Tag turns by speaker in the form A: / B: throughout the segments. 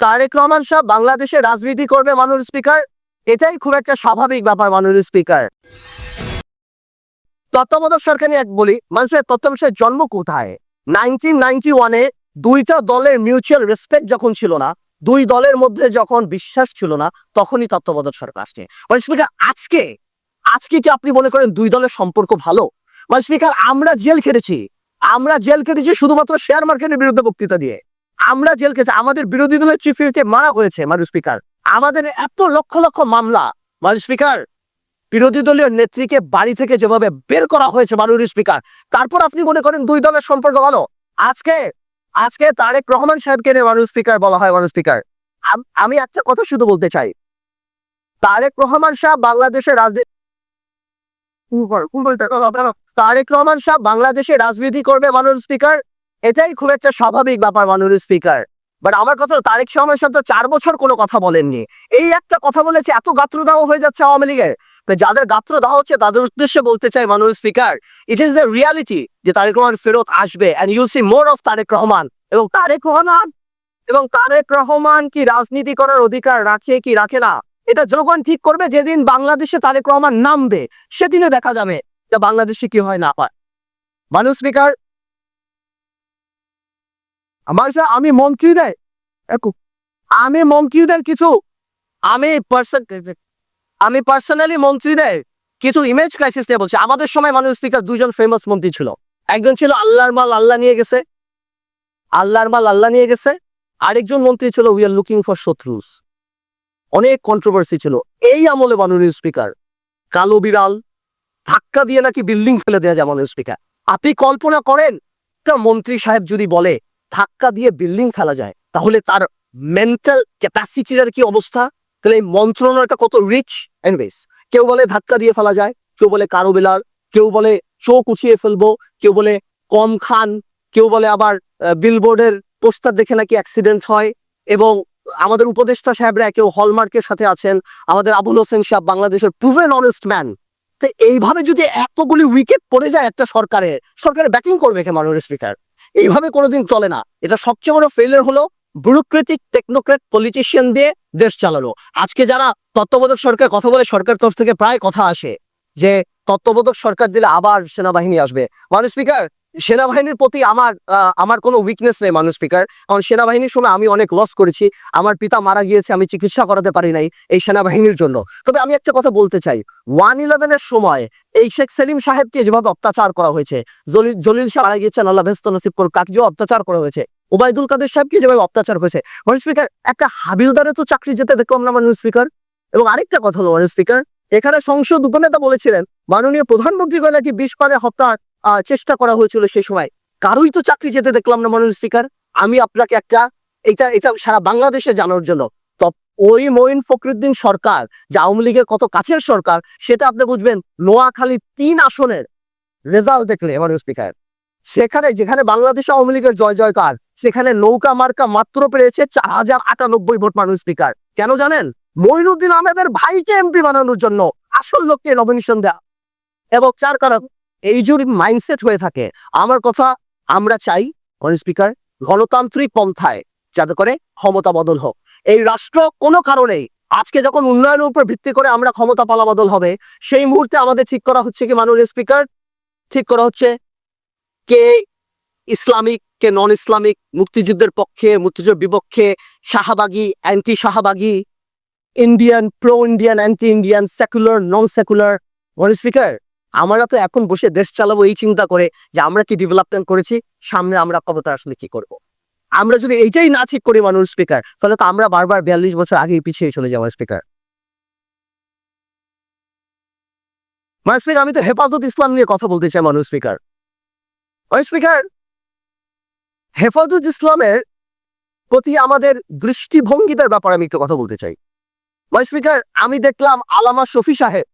A: তারেক রহমান সাহেব বাংলাদেশে রাজনীতি করবে মাননীয় স্পিকার এটাই খুব একটা স্বাভাবিক ব্যাপার মাননীয় স্পিকার তত্ত্বাবধায়ক সরকার নিয়ে এক বলি, মানুষের তত্ত্বাবধায়ক জন্ম কোথায়? নাইনটিন নাইনটি ওয়ানে দুইটা দলের মিউচুয়াল রেসপেক্ট যখন ছিল না, দুই দলের মধ্যে যখন বিশ্বাস ছিল না, তখনই তত্ত্বাবধায়ক সরকার আসছে। মানে স্পিকার আজকে আজকে কি আপনি মনে করেন দুই দলের সম্পর্ক ভালো? মানে স্পিকার আমরা জেল খেটেছি। আমরা জেল কেটেছি শুধুমাত্র শেয়ার মার্কেটের বিরুদ্ধে বক্তৃতা দিয়ে। আমরা জেল খেটেছি আমাদের বিরোধী দলের চিফ হুইপকে মারা হয়েছে মানুষ স্পিকার আমাদের এত লক্ষ লক্ষ মামলা মানুষ স্পিকার বিরোধী দলীয় নেত্রীকে বাড়ি থেকে যেভাবে বের করা হয়েছে, মাননীয় স্পিকার তারপর আপনি মনে করেন দুই দলের সম্পর্ক ভালো? আজকে আজকে তারেক রহমান সাহেবকে নিয়ে মানুষ স্পিকার বলা হয় মানুষ স্পিকার আমি একটা কথা শুধু বলতে চাই। তারেক রহমান সাহেব বাংলাদেশের রাজনীতি তারেক রহমান সাহেব বাংলাদেশে রাজনীতি করবে, মাননীয় স্পিকার এটাই খুব একটা স্বাভাবিক ব্যাপার মাননীয় স্পিকার বাট আমার কথা তারেক সাহেব তো চার বছর কোনো কথা বলেননি। এই একটা কথা বলেছে, এত গাত্রদাহ হয়ে যাচ্ছে আওয়ামী লীগের। তো যাদের গাত্রদাহ হচ্ছে, তাদের উদ্দেশ্যে বলতে চাই মাননীয় speaker it is the reality যে তারেক রহমান ফেরত আসবে and you see more of Tarique Rahman. এবং তারেক রহমান, এবং তারেক রহমান কি রাজনীতি করার অধিকার রাখে কি রাখে না, এটা জনগণ ঠিক করবে যেদিন বাংলাদেশে তারেক রহমান নামবে সেদিনে দেখা যাবে যে বাংলাদেশে কি হয় না হয়। মানুষ স্পিকার আমার স্যার আমি মন্ত্রীদের আমি মন্ত্রীদের কিছু, আমি আমি পার্সোনালি মন্ত্রীদের কিছু ইমেজ ক্রাইসিস নিয়ে বলছি। আমাদের সময় মানুষ স্পিকার দুজন ফেমাস মন্ত্রী ছিল। একজন ছিল আল্লাহর মাল আল্লাহ নিয়ে গেছে, আল্লাহর মাল আল্লাহ নিয়ে গেছে। আরেকজন মন্ত্রী ছিল উই আর লুকিং ফর শত্রুস। অনেক কন্ট্রোভার্সি ছিল। এই আমলে মাননীয় স্পিকার কালো বিড়াল, ধাক্কা দিয়ে নাকি বিল্ডিং ফেলে দেওয়া যায় মাননীয় স্পিকার আপনি কল্পনা করেন, একটা মন্ত্রী সাহেব যদি বলে ধাক্কা দিয়ে বিল্ডিং ফেলা যায়, তাহলে তার মেন্টাল ক্যাপাসিটির কি অবস্থা? তাহলে এই মন্ত্রণালয়টা কত রিচ এনওয়েজ কেউ বলে ধাক্কা দিয়ে ফেলা যায়, কেউ বলে কারও বেলার কেউ বলে চোখ উঠিয়ে ফেলব, কেউ বলে কম খান, কেউ বলে আবার বিলবোর্ডের পোস্টার দেখে নাকি অ্যাক্সিডেন্ট হয়, এবং আমাদের উপদেষ্টা সাহেবরা কেউ হলমার্কের সাথে আছেন, আমাদের আবুল হোসেন সাহেব বাংলাদেশের প্রুভেন অনেস্ট ম্যান তো এইভাবে যদি এতগুলি উইকেট পড়ে যায় একটা সরকারের সরকারে ব্যাটিং করবে কে মাননীয় স্পিকার এইভাবে কোনোদিন চলে না। এটা সবচেয়ে বড় ফেলিয়ার হলো ব্যুরোক্রেটিক টেকনোক্রেট পলিটিশিয়ান দিয়ে দেশ চালালো আজকে যারা তত্ত্ববোধক সরকার কথা বলে, সরকার তরফ থেকে প্রায় কথা আসে যে তত্ত্ববোধক সরকার দিলে আবার সেনাবাহিনী আসবে। মানে স্পিকার সেনাবাহিনীর প্রতি আমার আমার কোনো উইকনেস নেই, মানুষ স্পিকার কারণ সেনাবাহিনীর সময় আমি অনেক লস করেছি। আমার পিতা মারা গিয়েছে, আমি চিকিৎসা করাতে পারি নাই এই সেনাবাহিনীর জন্য। তবে আমি একটা কথা বলতে চাই। ওয়ান ইলেভেনের সময় এই শেখ সেলিম সাহেবকে যেভাবে অত্যাচার করা হয়েছে, জলিল জলিল সাহেব মারা গিয়েছেন, আল্লাহ ভেস্ত নসিব করুক, কাকে যে অত্যাচার করা হয়েছে, ওবায়দুল কাদের সাহেবকে যেভাবে অত্যাচার হয়েছে মানুষ স্পিকার একটা হাবিলদারে তো চাকরি যেতে দেখলাম না মানুষ স্পিকার এবং আরেকটা কথা হলো, মানুষ স্পিকার এখানে সংসদ উপনেতা বলেছিলেন, মাননীয় প্রধানমন্ত্রীকে নাকি বিশ পারে হত্যার চেষ্টা করা হয়েছিল সেই সময়। কারোই তো চাকরি যেতে দেখলাম না মাননীয় স্পিকার আমি আপনাকে একটা, এটা এটা সারা বাংলাদেশে জানার জন্য। ওই মঈন ফখরুদ্দিন সরকার, যে আওয়ামী লীগের কত কাছের সরকার, সেটা আপনি বুঝবেন, নোয়াখালী তিন আসনের রেজাল্ট দেখলে স্পিকার সেখানে, যেখানে বাংলাদেশ আওয়ামী লীগের জয় জয়কার, সেখানে নৌকা মার্কা মাত্র পেয়েছে চার হাজার আটানব্বই ভোট মানুষ স্পিকার কেন জানেন? মঈনুদ্দিন আহমেদের ভাইকে এমপি বানানোর জন্য আসল লোককে নমিনেশন দেয়া। এবং চার কারণ এই যদি মাইন্ডসেট হয়ে থাকে, আমার কথা আমরা চাই স্পিকার গণতান্ত্রিক পন্থায় যাতে করে ক্ষমতা বদল হোক। এই রাষ্ট্র কোনো কারণেই আজকে যখন উন্নয়নের উপর ভিত্তি করে আমরা ক্ষমতা পালা বদল হবে, সেই মুহূর্তে আমাদের ঠিক করা হচ্ছে কি মাননীয় স্পিকার ঠিক করা হচ্ছে কে ইসলামিক, কে নন ইসলামিক মুক্তিযুদ্ধের পক্ষে, মুক্তিযুদ্ধের বিপক্ষে শাহবাগী anti শাহবাগী Indian pro Indian anti Indian secular non secular speaker আমরা তো এখন বসে দেশ চালাবো এই চিন্তা করে যে আমরা কি ডেভেলপমেন্ট করেছি, সামনে আমরা ক্ষমতা আসলে কি করব। আমরা যদি এইটাই না ঠিক করি মানুষ স্পিকার তাহলে তো আমরা বারবার বিয়াল্লিশ বছর আগে পিছিয়ে চলে যাব স্পিকার মানুষ স্পিকার আমি তো হেফাজত ইসলাম নিয়ে কথা বলতে চাই মানুষ স্পিকার ওই স্পিকার হেফাজত ইসলামের প্রতি আমাদের দৃষ্টিভঙ্গিতার ব্যাপারে আমি একটু কথা বলতে চাই। স্পিকার আমি দেখলাম আলামা শফি সাহেব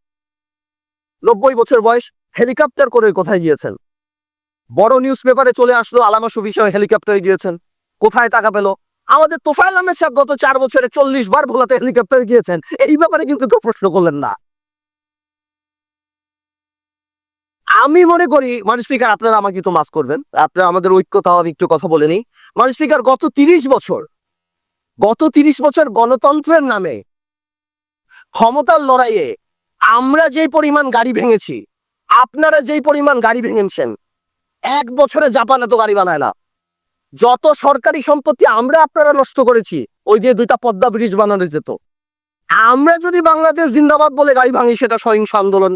A: নব্বই বছর বয়স, হেলিকপ্টার করে কোথায় গিয়েছেন? বড় নিউজ পেপারে চলে আসলো আলামা সাহেব হেলিকপ্টারে গিয়েছেন। কোথায় টাকা পেল? আমাদের তোফাইল আহমেদ সাহেব গত চার বছরে চল্লিশ বার ভোলাতে হেলিকপ্টারে গিয়েছেন। এই ব্যাপারে কিন্তু কেউ প্রশ্ন করলেন না। আমি মনে করি মানুষ স্পিকার আপনারা আমাকে তো মাফ করবেন। আপনারা আমাদের ঐক্যতা আমি একটু কথা বলে নিই। মানুষ স্পিকার গত তিরিশ বছর, গত তিরিশ বছর গণতন্ত্রের নামে ক্ষমতার লড়াইয়ে আমরা যেই পরিমাণ গাড়ি ভেঙেছি, আপনারা যেই পরিমাণ গাড়ি ভেঙেছেন, এক বছরে জাপান এত গাড়ি বানায় না। যত সরকারি সম্পত্তি আমরা আপনারা নষ্ট করেছি, ওই দিয়ে দুইটা পদ্মা ব্রিজ বানানো যেত। আমরা যদি বাংলাদেশ জিন্দাবাদ বলে গাড়ি ভাঙি, সেটা সহিংস আন্দোলন।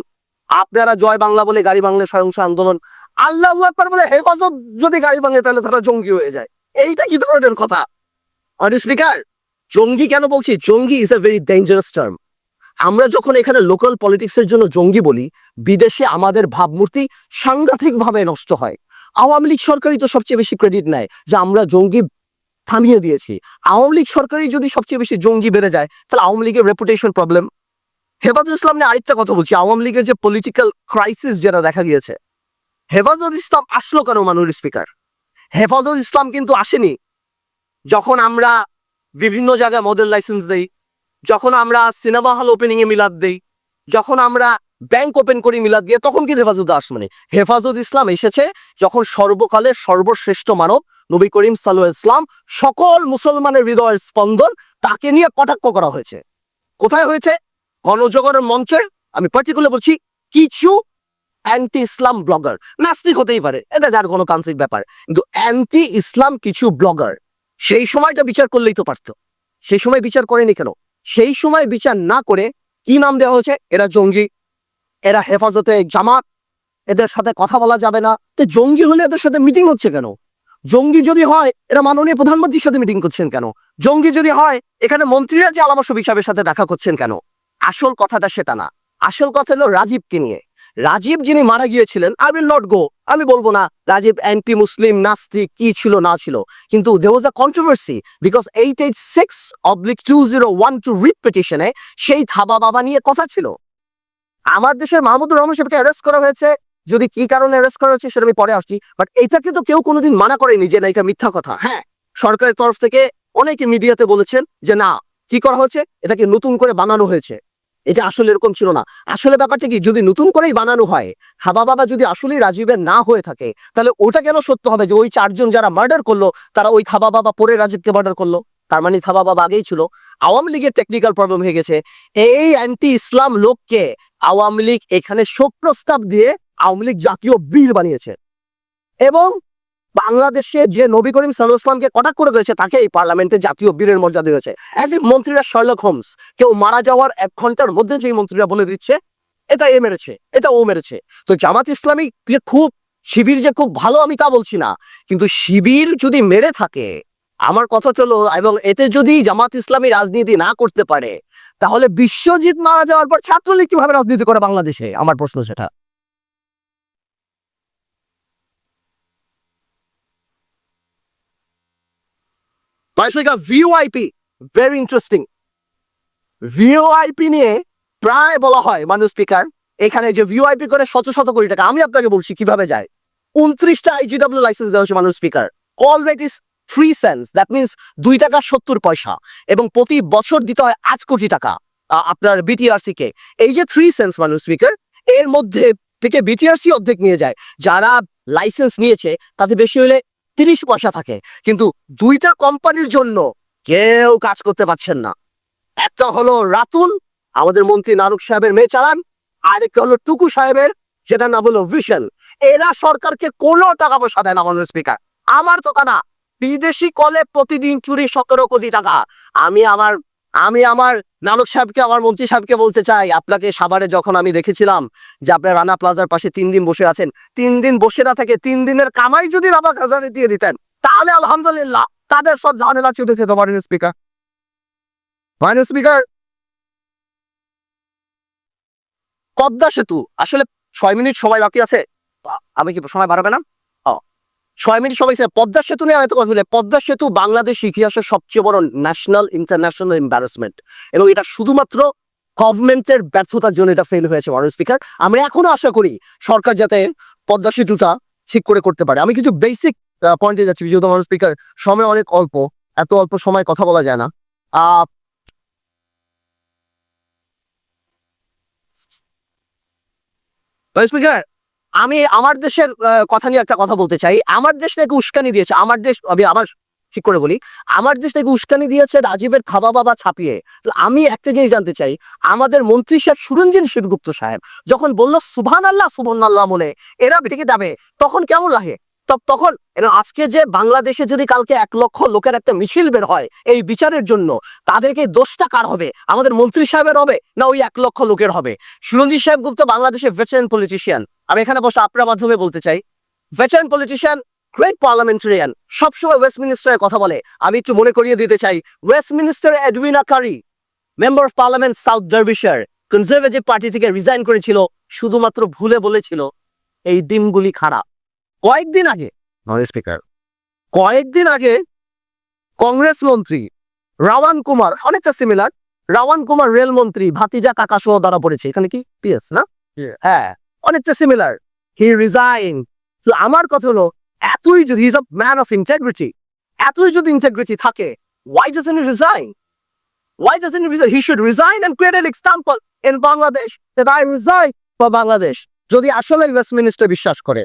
A: আপনারা জয় বাংলা বলে গাড়ি ভাঙলে সহিংস আন্দোলন। আল্লাহ একবার বলে হেফাজত যদি গাড়ি ভাঙে তাহলে তারা জঙ্গি হয়ে যায়। এইটা কি ধরনের কথা? স্পিকার জঙ্গি কেন বলছি? জঙ্গি is a very dangerous term আমরা যখন এখানে লোকাল পলিটিক্সের জন্য জঙ্গি বলি, বিদেশে আমাদের ভাবমূর্তি সাংঘাতিকভাবে নষ্ট হয়। আওয়ামী লীগ সরকারই তো সবচেয়ে বেশি ক্রেডিট নেয়, যে আমরা জঙ্গি থামিয়ে দিয়েছি। আওয়ামী লীগ সরকারই যদি সবচেয়ে বেশি জঙ্গি বেড়ে যায়, তাহলে আওয়ামী লীগের রেপুটেশন প্রবলেম হেফাজত ইসলাম নিয়ে আরেকটা কথা বলছি, আওয়ামী লীগের যে পলিটিক্যাল ক্রাইসিস যেটা দেখা গিয়েছে, হেফাজত ইসলাম আসলো কেন মানুষ স্পিকার হেফাজত ইসলাম কিন্তু আসেনি। যখন আমরা বিভিন্ন জায়গায় মডেল লাইসেন্স দেই যখন আমরা সিনেমা হল ওপেনিং এ মিলাদ দেই, যখন আমরা ব্যাংক ওপেন করি মিলাদ দিয়ে, তখন কি হেফাজত আসমানে? হেফাজত ইসলাম এসেছে যখন সর্বকালের সর্বশ্রেষ্ঠ মানব নবী করিম সাল্লু ইসলাম সকল মুসলমানের হৃদয়ের স্পন্দন তাকে নিয়ে কটাক্ষ করা হয়েছে। কোথায় হয়েছে? গণজগরের মঞ্চে। আমি পার্টিকুলার বলছি, কিছু অ্যান্টি ইসলাম ব্লগার নাস্তিক হতেই পারে, এটা যার গণতান্ত্রিক ব্যাপার। কিন্তু অ্যান্টি ইসলাম কিছু ব্লগার সেই সময়টা বিচার করলেই তো পারতো। সেই সময় বিচার করেনি কেন? সেই সময় বিচার না করে কি নাম দেওয়া হয়েছে? এরা জঙ্গি। এরা হেফাজতে জামাত। এদের সাথে কথা বলা যাবে না। তো জঙ্গি হলে এদের সাথে মিটিং হচ্ছে কেন? জঙ্গি যদি হয়, এরা মাননীয় প্রধানমন্ত্রীর সাথে মিটিং করছেন কেন? জঙ্গি যদি হয়, এখানে মন্ত্রীরা যে আলামা সাহেবের সাথে দেখা করছেন কেন? আসল কথাটা সেটা না। আসল কথা হলো রাজীবকে নিয়ে। রাজীব যিনি মারা গিয়েছিলেন আই উইল নট গো আমি বলব না, রাজীব অ্যান্টি মুসলিম নাস্তিক, কি ছিল, না ছিল। কিন্তু there was a controversy because eight eight six oblique two zero one two writ পিটিশনে সেই থাবা বাবা নিয়ে কথা ছিল। আমার দেশের মাহমুদুর রহমান সাহেবকে অ্যারেস্ট করা হয়েছে। যদি কি কারণে অ্যারেস্ট করা হয়েছে সেটা আমি পরে আসছি। বাট এটাকে তো কেউ কোনোদিন মানা করেনি যে না, এটা মিথ্যা কথা। হ্যাঁ সরকারের তরফ থেকে অনেকে মিডিয়াতে বলেছেন যে না, কি করা হয়েছে? এটাকে নতুন করে বানানো হয়েছে। এটা আসলে এরকম ছিল না। আসলে ব্যাপারটা কি, যদি নতুন করেই বানানো হয়, হাবা বাবা যদি আসলেই রাজীবের না হয়ে থাকে, তাহলে ওটা কেন সত্য হবে যে ওই চারজন যারা মার্ডার করল, তারা ওই খাবা বাবা পরে রাজীবকে মার্ডার করল? তার মানে থাবা বাবা আগেই ছিল। আওয়ামী লীগের টেকনিক্যাল প্রবলেম হয়ে গেছে। এই অ্যান্টি ইসলাম লোককে আওয়ামী লীগ এখানে শোক প্রস্তাব দিয়ে আওয়ামী লীগ জাতীয় বীর বানিয়েছে। এবং বাংলাদেশে যে নবী করিম সালুসমানকে কটাক্ষ করে গেছে, তাকে এই পার্লামেন্টে জাতীয় বীরের মর্যাদা দিয়েছে। অ্যাজ এ মন্ত্রীরা শার্লক হোমস কেউ মারা যাওয়ার এক ঘণ্টার মধ্যে যে মন্ত্রীরা বলে দিচ্ছে, এটা এ মেরেছে, এটা ও মেরেছে। তো জামাত ইসলামী যে খুব, শিবির যে খুব ভালো আমি তা বলছি না, কিন্তু শিবির যদি মেরে থাকে, আমার কথা চলো, এবং এতে যদি জামাত ইসলামী রাজনীতি না করতে পারে, তাহলে বিশ্বজিৎ মারা যাওয়ার পর ছাত্রলীগ কীভাবে রাজনীতি করে বাংলাদেশে? আমার প্রশ্ন সেটা। ভিওআইপি ভেরি ইন্টারেস্টিং ভিওআইপি নিয়ে প্রায় বলা হয় মানুষ স্পিকার এখানে যে ভিওআইপি করে শত শত কোটি টাকা, আমি আপনাকে বলছি কীভাবে যায়। উনত্রিশটা আইজিডব্লিউ লাইসেন্স দেওয়া হচ্ছে মানুষ speaker call rate is three cents that means দুই টাকা সত্তর পয়সা। এবং প্রতি বছর দিতে হয় আট কোটি টাকা আপনার বিটিআরসি কে। এই যে থ্রি সেন্স মানুষ স্পিকার এর মধ্যে থেকে বিটিআরসি অর্ধেক নিয়ে যায়। যারা লাইসেন্স নিয়েছে, তাতে বেশি হলে তিরিশ পয়সা থাকে, কিন্তু দুইটা কোম্পানির জন্য কেউ কাজ করতে পারছেন না। একটা হলো রাতুন আমাদের মন্ত্রী নারুক সাহেবের মেয়ে চালান, আরেকটা হলো টুকু সাহেবের, যেটার নাম হলো ভিশন এরা সরকারকে কোনো টাকা পয়সা দেয় না, আমাদের স্পিকার আমার তো তা না, বিদেশি কলে প্রতিদিন চুরি সতেরো কোটি টাকা। আমি আমার আমি আমার নানক সাহেবকে, আমার মন্ত্রী সাহেবকে বলতে চাই, আপনাকে সাভারে যখন আমি দেখেছিলাম যে আপনার রানা প্লাজার পাশে তিন দিন বসে আছেন, তিন দিন বসে না থেকে তিন দিনের কামাই যদি রাবা খাজানে দিয়ে দিতেন, তাহলে আলহামদুলিল্লাহ তাদের সব ঝামেলা ছুটে যেতে পারেন স্পিকার। স্পিকার! পদ্মা সেতু, আসলে ছয় মিনিট সময় বাকি আছে। আমি কি সময় বাড়াবে না? ছয় মিনিট সময়। পদ্মা সেতু নিয়ে আমি কথা বলি। পদ্মা সেতু বাংলাদেশ ইতিহাসের সবচেয়ে বড় ন্যাশনাল ইন্টারন্যাশনাল এম্বারাসমেন্ট এবং এটা শুধুমাত্র গভর্নমেন্টের ব্যর্থতার জন্য এটা ফেল হয়েছে, মাননীয় স্পিকার আমরা এখনও আশা করি সরকার যাতে পদ্মা সেতুটা ঠিক করে করতে পারে। আমি কিছু বেসিক পয়েন্টে যাচ্ছি, যেহেতু মাননীয় স্পিকার সময় অনেক অল্প। এত অল্প সময় কথা বলা যায় না। স্পিকার আমি আমার দেশের কথা নিয়ে একটা কথা বলতে চাই। আমার দেশ নাকি উস্কানি দিয়েছে। আমার দেশ, আমি আমার ঠিক করে বলি। আমার দেশ থেকে উস্কানি দিয়েছে রাজীবের খাবা বাবা ছাপিয়ে। তো আমি একটা জিনিস জানতে চাই। আমাদের মন্ত্রী সাহেব সুরঞ্জিন শিবগুপ্ত সাহেব যখন বলল সুভান আল্লাহ সুবর্ণ আল্লাহ বলে, এরা বেটিকে দাবে তখন কেমন লাগে? তব তখন আজকে যে বাংলাদেশে যদি কালকে এক লক্ষ লোকের একটা মিছিল বের হয় এই বিচারের জন্য, তাদেরকে দোষটা কার হবে? আমাদের মন্ত্রী সাহেবের হবে না ওই এক লক্ষ লোকের হবে? সুরঞ্জিত সাহেব গুপ্ত বাংলাদেশের ভেটারেন পলিটিশিয়ান আমি এখানে বসে আপনার মাধ্যমে বলতে চাই। ভেটারেন পলিটিশিয়ান গ্রেট পার্লামেন্টারিয়ান সবসময় ওয়েস্টমিনিস্টারের কথা বলে। আমি একটু মনে করিয়ে দিতে চাই। Westminster Edwina Currie member of parliament South Derbyshire Conservative party থেকে রিজাইন করেছিল, শুধুমাত্র ভুলে বলেছিল, এই দিনগুলি খারাপ। কয়েকদিন আগে নয় স্পিকার কয়েকদিন আগে কংগ্রেস মন্ত্রী রাওয়ান কুমার অনেকটা সিমিলার রাওয়ান কুমার রেল মন্ত্রী ভাতিজা কাকা সহ দ্বারা পড়েছে। এখানে কি? পিএস না? হ্যাঁ অনেকটা সিমিলার হি রিজাইন তো আমার কথা হলো এতই যদি is a man of integrity এতই যদি ইন্টেগ্রিটি থাকে why doesn't he resign? Why doesn't he resign? He should resign and create an example in Bangladesh that I resign for Bangladesh. যদি আসলে ওয়েস্টমিনিস্টার বিশ্বাস করে